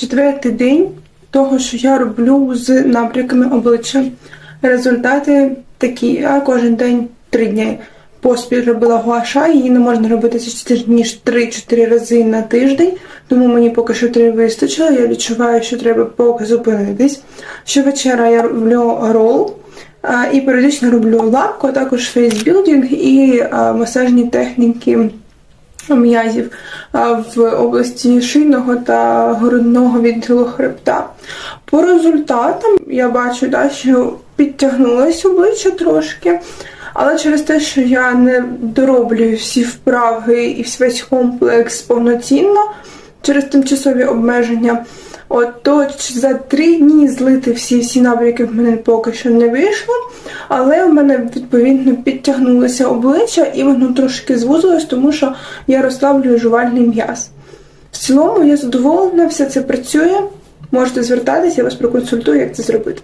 четвертий день того, що я роблю з набряками обличчя. Результати такі. Я кожен день три дні поспіль робила гуаша, її не можна робити ніж 3-4 рази на тиждень, тому мені поки що три вистачило. Я відчуваю, що треба поки зупинитись. Щовечора я роблю рол. І періодично роблю лапку, а також фейсбілдинг і масажні техніки м'язів в області шийного та грудного відділу хребта. По результатам я бачу, да, що підтягнулося обличчя трошки, але через те, що я не дороблю всі вправи і весь комплекс повноцінно через тимчасові обмеження. От то за три дні злити всі всі набряки в мене поки що не вийшло, але в мене відповідно підтягнулося обличчя і воно трошки звузилось, тому що я розслаблюю жувальний м'яз. В цілому я задоволена, все це працює. Можете звертатися, я вас проконсультую, як це зробити.